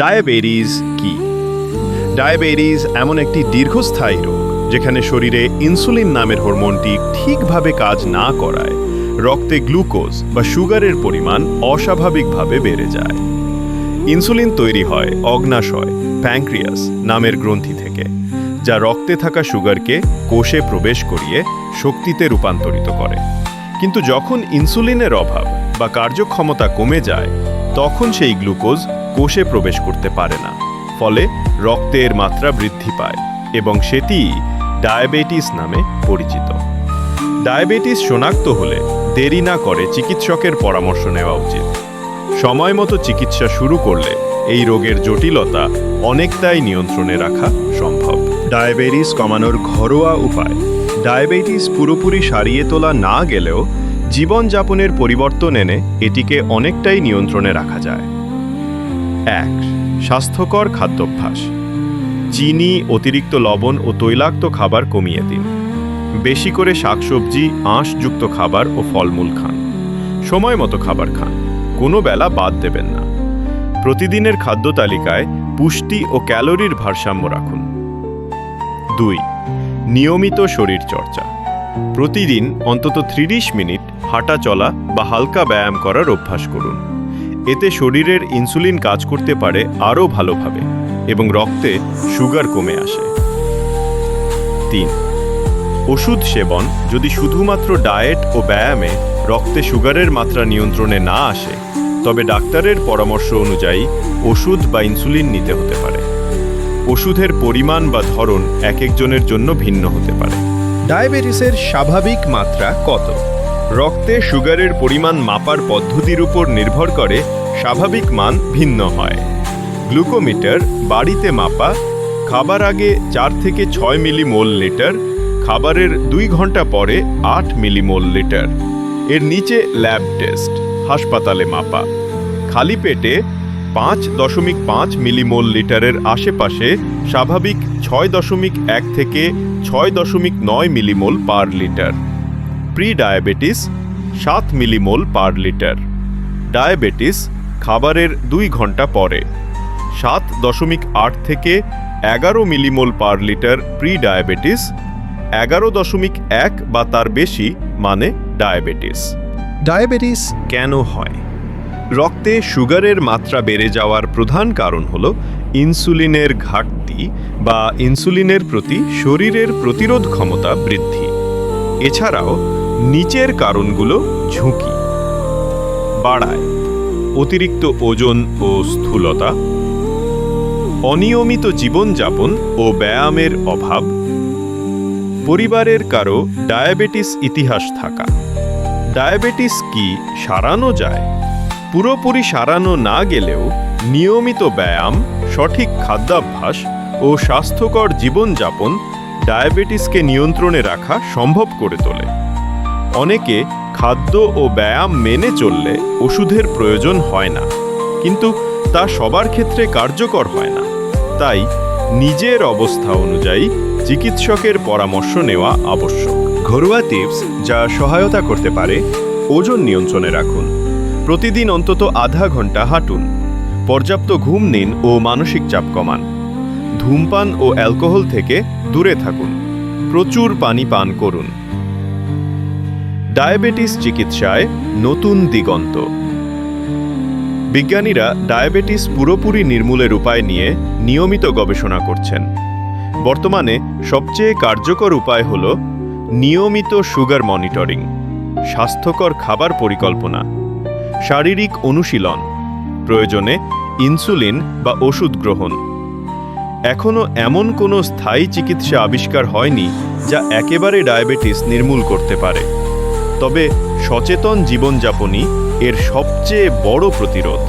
Diabetes কি? Diabetes এমন একটি দীর্ঘস্থায়ী রোগ যেখানে শরীরে ইনসুলিন নামের হরমোনটি ঠিকভাবে কাজ না করায়। রক্তে গ্লুকোজ বা সুগারের পরিমাণ অস্বাভাবিকভাবে বেড়ে যায়। ইনসুলিন তৈরি হয় অগ্নাশয় প্যাঙ্ক্রিয়াস নামের গ্রন্থি থেকে, যা রক্তে থাকা সুগারকে কোষে প্রবেশ করিয়ে শক্তিতে রূপান্তরিত করে। কিন্তু যখন ইনসুলিনের অভাব বা কার্যক্ষমতা কমে যায়, তখন সেই গ্লুকোজ কোষে প্রবেশ করতে পারে না, ফলে রক্তের মাত্রা বৃদ্ধি পায় এবং সেটি ডায়াবেটিস নামে পরিচিত। ডায়াবেটিস শনাক্ত হলে দেরি না করে চিকিৎসকের পরামর্শ নেওয়া উচিত। সময় মতো চিকিৎসা শুরু করলে এই রোগের জটিলতা অনেকটাই নিয়ন্ত্রণে রাখা সম্ভব। ডায়াবেটিস কমানোর ঘরোয়া উপায়, ডায়াবেটিস পুরোপুরি সারিয়ে তোলা না গেলেও জীবনযাপনের পরিবর্তন এনে এটিকে অনেকটাই নিয়ন্ত্রণে রাখা যায়। এক, স্বাস্থ্যকর খাদ্যাভ্যাস। চিনি, অতিরিক্ত লবণ ও তৈলাক্ত খাবার কমিয়ে দিন। বেশি করে শাকসবজি, আঁশযুক্ত খাবার ও ফলমূল খান। সময় মতো খাবার খান। কোনো বেলা বাদ দেবেন না। প্রতিদিনের খাদ্য তালিকায় পুষ্টি ও ক্যালোরির ভারসাম্য রাখুন। দুই, নিয়মিত শরীর চর্চা। প্রতিদিন অন্তত ত্রিশ মিনিট হাঁটা চলা বা হালকা ব্যায়াম করার অভ্যাস করুন। এতে শরীরের ইনসুলিন কাজ করতে পারে আরও ভালোভাবে এবং রক্তে সুগার কমে আসে। তিন, ওষুধ সেবন, যদি শুধুমাত্র ডায়েট ও ব্যায়ামে রক্তে সুগারের মাত্রা নিয়ন্ত্রণে না আসে, তবে ডাক্তারের পরামর্শ অনুযায়ী ওষুধ বা ইনসুলিন নিতে হতে পারে। ওষুধের পরিমাণ বা ধরন এক একজনের জন্য ভিন্ন হতে পারে। ডায়াবেটিসের স্বাভাবিক মাত্রা কত? রক্তে সুগারের পরিমাণ মাপার পদ্ধতির উপর নির্ভর করে স্বাভাবিক মান ভিন্ন হয়। গ্লুকোমিটার বাড়িতে মাপা, খাবার আগে চার থেকে ছয় মিলিমোল লিটার খাবারের দুই ঘণ্টা পরে আট মিলিমোল লিটার এর নিচে ল্যাব টেস্ট, হাসপাতালে মাপা। খালি পেটে পাঁচ দশমিক পাঁচ মিলিমোল লিটারের আশেপাশে স্বাভাবিক ছয় দশমিক এক থেকে ছয় দশমিক নয় millimole per litre. Pre diabetes সাত মিলিমোল পার লিটার। ডায়াবেটিস খাবারের দুই ঘণ্টা পরে। সাত দশমিক আট থেকে এগারো millimole per litre pre diabetes এগারো দশমিক এক বা তার বেশি মানে ডায়াবেটিস। ডায়াবেটিস কেন হয়? রক্তে সুগারের মাত্রা বেড়ে যাওয়ার প্রধান কারণ হল ইনসুলিনের ঘাটতি বা ইনসুলিনের প্রতি শরীরের প্রতিরোধ ক্ষমতা বৃদ্ধি। এছাড়াও নিচের কারণগুলো ঝুঁকি। বাড়ায়। অতিরিক্ত ওজন ও স্থূলতা, অনিয়মিত জীবনযাপন ও ব্যায়ামের অভাব, পরিবারের কারও ডায়াবেটিস ইতিহাস থাকা। ডায়াবেটিস কি সারানো যায়? পুরোপুরি সারানো না গেলেও নিয়মিত ব্যায়াম, সঠিক খাদ্যাভ্যাস ও স্বাস্থ্যকর জীবনযাপন ডায়াবেটিসকে নিয়ন্ত্রণে রাখা সম্ভব করে তোলে। অনেকে খাদ্য ও ব্যায়াম মেনে চললে ওষুধের প্রয়োজন হয় না। কিন্তু তা সবার ক্ষেত্রে কার্যকর হয় না। তাই নিজের অবস্থা অনুযায়ী চিকিৎসকের পরামর্শ নেওয়া আবশ্যক। ঘরোয়া টিপস যা সহায়তা করতে পারে ওজন নিয়ন্ত্রণে রাখুন। প্রতিদিন অন্তত আধা ঘণ্টা হাঁটুন। পর্যাপ্ত ঘুম নিন ও মানসিক চাপ কমান। ধূমপান ও অ্যালকোহল থেকে দূরে থাকুন। প্রচুর পানি পান করুন। ডায়াবেটিস চিকিৎসায় নতুন দিগন্ত। বিজ্ঞানীরা ডায়াবেটিস পুরোপুরি নির্মূলের উপায় নিয়ে নিয়মিত গবেষণা করছেন। বর্তমানে সবচেয়ে কার্যকর উপায় হল নিয়মিত সুগার মনিটরিং, স্বাস্থ্যকর খাবার পরিকল্পনা, শারীরিক অনুশীলন, প্রয়োজনে ইনসুলিন বা ওষুধ গ্রহণ। এখনও এমন কোনো স্থায়ী চিকিৎসা আবিষ্কার হয়নি যা একেবারে ডায়াবেটিস নির্মূল করতে পারে। তবে সচেতন জীবনযাপনই এর সবচেয়ে বড় প্রতিরোধ।